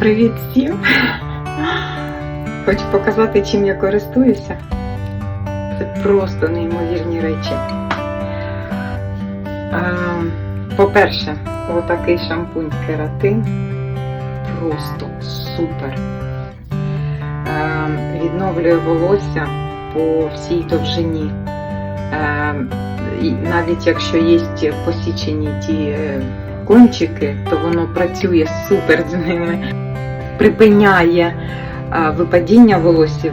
Привіт всім! Хочу показати, чим я користуюся. Це просто неймовірні речі. По-перше, отакий шампунь кератин. Просто супер. Відновлює волосся по всій довжині. Навіть якщо є посічені ті е, кончики, то воно працює супер з ними, припиняє випадіння волосів,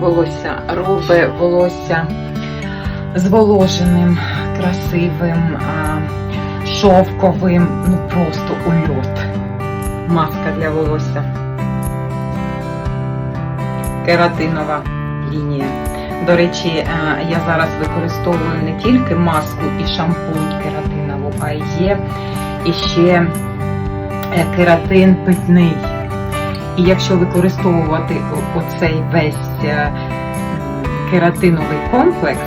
волосся, робить волосся зволоженим, красивим, шовковим, ну просто ульот. Маска для волосся. Кератинова лінія. До речі, е, я зараз використовую не тільки маску і шампунь кератинову, а є іще е, кератин питний. І якщо використовувати оцей весь е, кератиновий комплекс,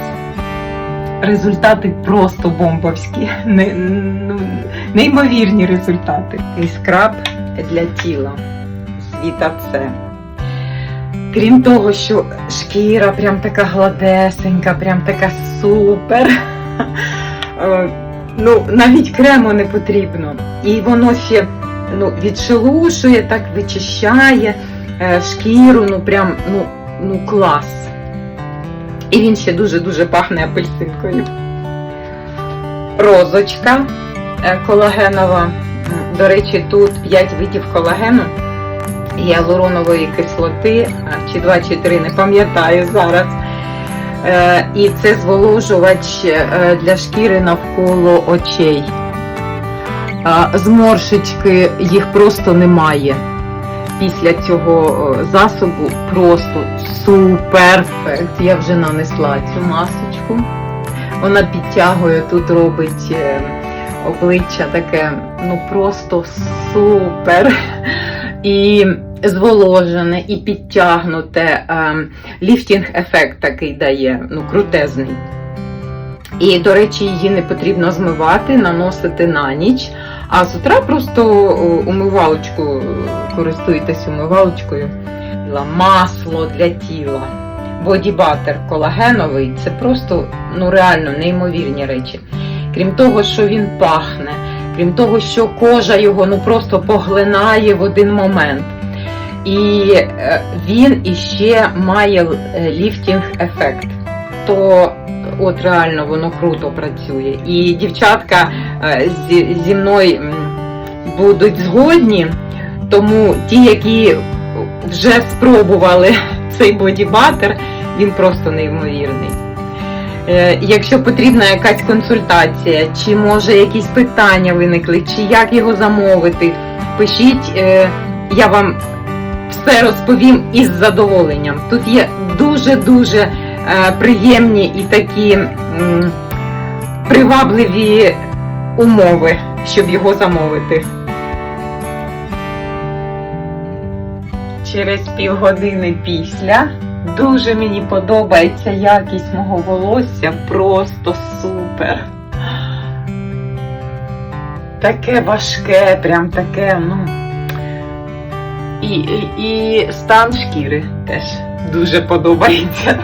результати просто бомбовські, ну, неймовірні результати. І скраб для тіла Vita C. Крім того, що шкіра прям така гладесенька, прям така супер. Е, Ну, навіть крему не потрібно. І воно ще ну, відшелушує, так вичищає е, шкіру, ну прям ну, ну клас. І він ще дуже-дуже пахне апельсинкою. Розочка е, колагенова. До речі, тут 5 видів колагену гіалуронової кислоти, чи 2 чи 3, не пам'ятаю зараз. Е, І це зволожувач е, для шкіри навколо очей. Зморшечки їх просто немає. Після цього е, засобу просто супер. Я вже нанесла цю масочку. Вона підтягує, тут робить е, обличчя таке, ну просто супер. І зволожене, і підтягнуте. ем, ліфтінг-ефект такий дає, ну крутезний. І, до речі, її не потрібно змивати, наносити на ніч. А з утра просто о, умивалочку, користуйтесь умивалочкою. Масло для тіла. Бодібатер колагеновий це просто ну реально неймовірні речі. Крім того, що він пахне, крім того, що кожа його ну просто поглинає в один момент. І е, він іще має е, ліфтінг-ефект. То от реально воно круто працює. І дівчатка е, зі, зі мною будуть згодні, тому ті, які вже спробували цей бодібатер, він просто неймовірний. Е, Якщо потрібна якась консультація, чи може якісь питання виникли, чи як його замовити, пишіть, е, я вам все розповім із задоволенням. Тут є дуже-дуже приємні і такі привабливі умови, щоб його замовити. Через півгодини після дуже мені подобається якість мого волосся, просто супер. Таке важке, прям таке, ну. І, і, і стан шкіри теж дуже подобається.